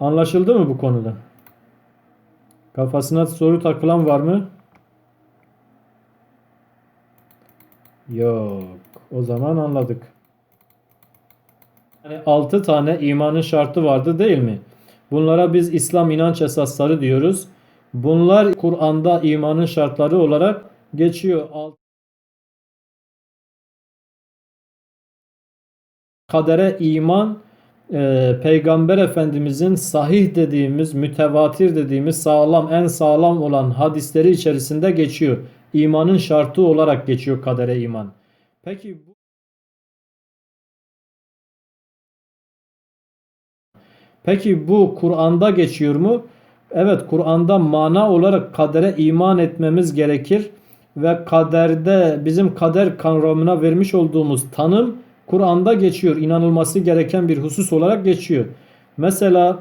Anlaşıldı mı bu konuda? Kafasına soru takılan var mı? Yok. O zaman anladık. Yani 6 tane imanın şartı vardı değil mi? Bunlara biz İslam inanç esasları diyoruz. Bunlar Kur'an'da imanın şartları olarak geçiyor. Kadere iman e, Peygamber Efendimizin sahih dediğimiz, mütevatir dediğimiz sağlam, en sağlam olan hadisleri içerisinde geçiyor. İmanın şartı olarak geçiyor kadere iman. Peki bu Peki bu Kur'an'da geçiyor mu? Evet Kur'an'da mana olarak kadere iman etmemiz gerekir ve kaderde bizim kader kavramına vermiş olduğumuz tanım Kur'an'da geçiyor. İnanılması gereken bir husus olarak geçiyor. Mesela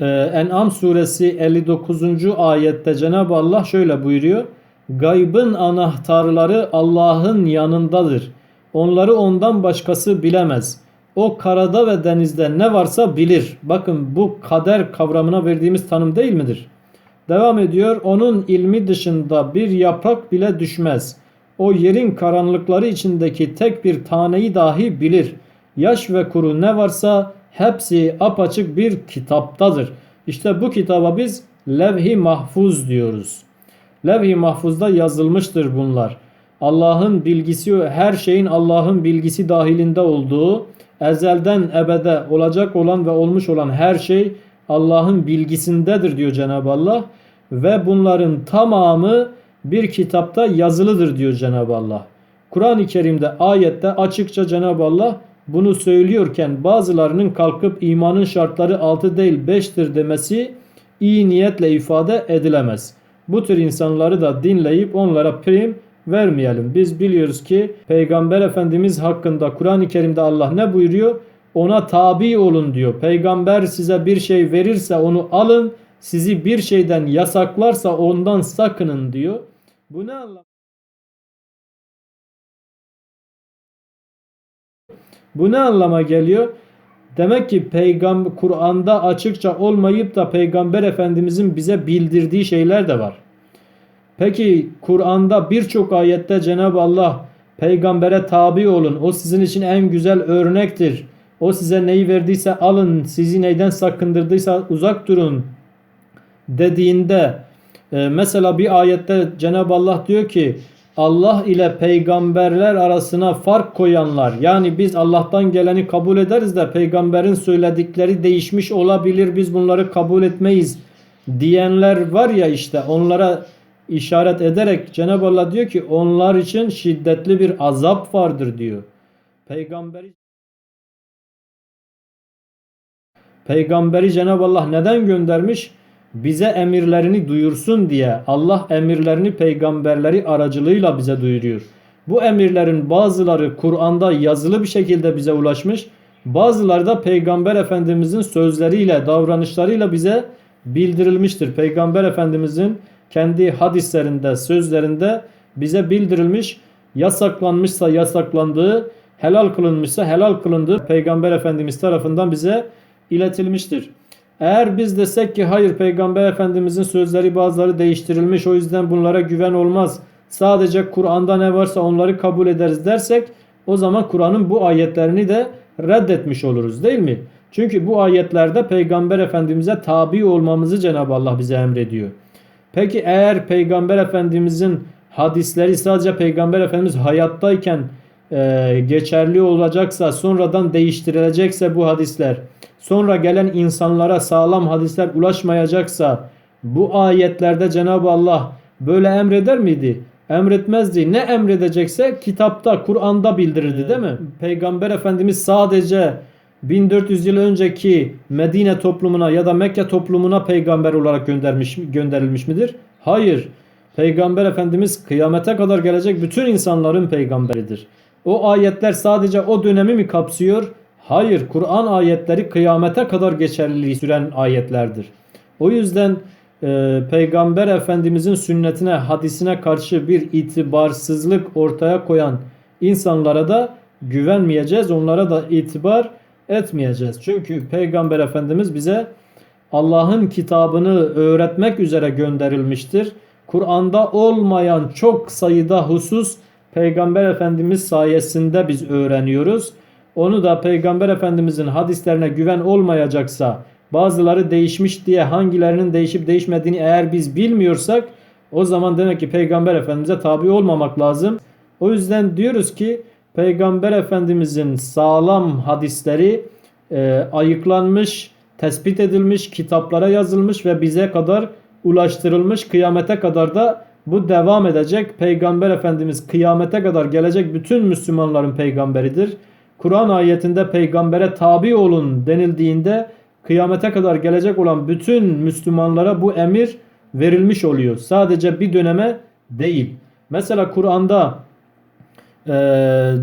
e, En'am suresi 59. ayette Cenab-ı Allah şöyle buyuruyor. Gaybın anahtarları Allah'ın yanındadır. Onları ondan başkası bilemez. O karada ve denizde ne varsa bilir. Bakın bu kader kavramına verdiğimiz tanım değil midir? Devam ediyor. Onun ilmi dışında bir yaprak bile düşmez. O yerin karanlıkları içindeki tek bir taneyi dahi bilir. Yaş ve kuru ne varsa hepsi apaçık bir kitaptadır. İşte bu kitaba biz levh-i mahfuz diyoruz. Levh-i mahfuzda yazılmıştır bunlar. Allah'ın bilgisi, her şeyin Allah'ın bilgisi dahilinde olduğu, ezelden ebede olacak olan ve olmuş olan her şey Allah'ın bilgisindedir diyor Cenab-ı Allah. Ve bunların tamamı bir kitapta yazılıdır diyor Cenab-ı Allah. Kur'an-ı Kerim'de ayette açıkça Cenab-ı Allah bunu söylüyorken bazılarının kalkıp imanın şartları 6 değil 5'tir demesi iyi niyetle ifade edilemez. Bu tür insanları da dinleyip onlara prim vermeyelim. Biz biliyoruz ki Peygamber Efendimiz hakkında Kur'an-ı Kerim'de Allah ne buyuruyor? Ona tabi olun diyor. Peygamber size bir şey verirse onu alın. Sizi bir şeyden yasaklarsa ondan sakının diyor. Bu ne anlam? Bu ne anlama geliyor? Demek ki peygamber Kur'an'da açıkça olmayıp da peygamber efendimizin bize bildirdiği şeyler de var. Peki Kur'an'da birçok ayette Cenab-ı Allah peygambere tabi olun. O sizin için en güzel örnektir. O size neyi verdiyse alın. Sizi neyden sakındırdıysa uzak durun dediğinde e, mesela bir ayette Cenab-ı Allah diyor ki Allah ile peygamberler arasına fark koyanlar yani biz Allah'tan geleni kabul ederiz de peygamberin söyledikleri değişmiş olabilir biz bunları kabul etmeyiz diyenler var ya işte onlara işaret ederek Cenab-ı Allah diyor ki onlar için şiddetli bir azap vardır diyor. Peygamberi Peygamberi Cenab-ı Allah neden göndermiş? Bize emirlerini duyursun diye Allah emirlerini peygamberleri aracılığıyla bize duyuruyor. Bu emirlerin bazıları Kur'an'da yazılı bir şekilde bize ulaşmış. Bazıları da Peygamber Efendimizin sözleriyle, davranışlarıyla bize bildirilmiştir. Peygamber Efendimizin kendi hadislerinde, sözlerinde bize bildirilmiş, yasaklanmışsa yasaklandığı, helal kılınmışsa helal kılındığı Peygamber Efendimiz tarafından bize iletilmiştir. Eğer biz desek ki hayır Peygamber Efendimizin sözleri bazıları değiştirilmiş o yüzden bunlara güven olmaz. Sadece Kur'an'da ne varsa onları kabul ederiz dersek o zaman Kur'an'ın bu ayetlerini de reddetmiş oluruz değil mi? Çünkü bu ayetlerde Peygamber Efendimiz'e tabi olmamızı Cenab-ı Allah bize emrediyor. Peki eğer Peygamber Efendimizin hadisleri sadece Peygamber Efendimiz hayattayken e, geçerli olacaksa sonradan değiştirilecekse bu hadisler sonra gelen insanlara sağlam hadisler ulaşmayacaksa bu ayetlerde Cenab-ı Allah böyle emreder miydi? Emretmezdi. Ne emredecekse kitapta, Kur'an'da bildirirdi değil mi? Peygamber Efendimiz sadece 1400 yıl önceki Medine toplumuna ya da Mekke toplumuna peygamber olarak göndermiş gönderilmiş midir? Hayır. Peygamber Efendimiz kıyamete kadar gelecek bütün insanların peygamberidir. O ayetler sadece o dönemi mi kapsıyor? Hayır. Kur'an ayetleri kıyamete kadar geçerliliği süren ayetlerdir. O yüzden e, Peygamber Efendimizin sünnetine, hadisine karşı bir itibarsızlık ortaya koyan insanlara da güvenmeyeceğiz. Onlara da itibar etmeyeceğiz. Çünkü Peygamber Efendimiz bize Allah'ın kitabını öğretmek üzere gönderilmiştir. Kur'an'da olmayan çok sayıda husus Peygamber Efendimiz sayesinde biz öğreniyoruz. Onu da Peygamber Efendimizin hadislerine güven olmayacaksa bazıları değişmiş diye hangilerinin değişip değişmediğini eğer biz bilmiyorsak o zaman demek ki Peygamber Efendimiz'e tabi olmamak lazım. O yüzden diyoruz ki Peygamber Efendimizin sağlam hadisleri e, ayıklanmış, tespit edilmiş, kitaplara yazılmış ve bize kadar ulaştırılmış. Kıyamete kadar da bu devam edecek. Peygamber Efendimiz kıyamete kadar gelecek bütün Müslümanların peygamberidir. Kur'an ayetinde peygambere tabi olun denildiğinde kıyamete kadar gelecek olan bütün Müslümanlara bu emir verilmiş oluyor. Sadece bir döneme değil. Mesela Kur'an'da e,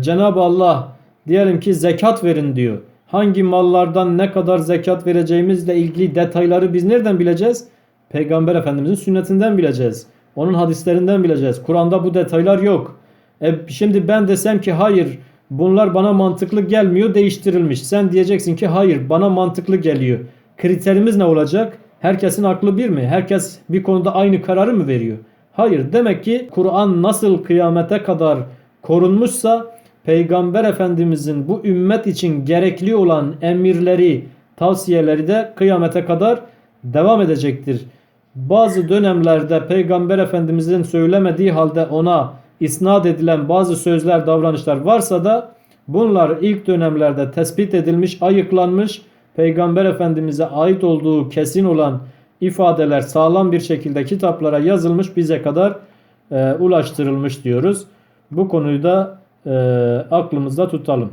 Cenab-ı Allah diyelim ki zekat verin diyor. Hangi mallardan ne kadar zekat vereceğimizle ilgili detayları biz nereden bileceğiz? Peygamber Efendimizin sünnetinden bileceğiz. Onun hadislerinden bileceğiz. Kur'an'da bu detaylar yok. E, şimdi ben desem ki hayır bunlar bana mantıklı gelmiyor değiştirilmiş. Sen diyeceksin ki hayır bana mantıklı geliyor. Kriterimiz ne olacak? Herkesin aklı bir mi? Herkes bir konuda aynı kararı mı veriyor? Hayır. Demek ki Kur'an nasıl kıyamete kadar korunmuşsa Peygamber Efendimizin bu ümmet için gerekli olan emirleri, tavsiyeleri de kıyamete kadar devam edecektir. Bazı dönemlerde Peygamber Efendimizin söylemediği halde ona isnat edilen bazı sözler, davranışlar varsa da bunlar ilk dönemlerde tespit edilmiş, ayıklanmış, Peygamber Efendimiz'e ait olduğu kesin olan ifadeler sağlam bir şekilde kitaplara yazılmış, bize kadar e, ulaştırılmış diyoruz. Bu konuyu da e, aklımızda tutalım.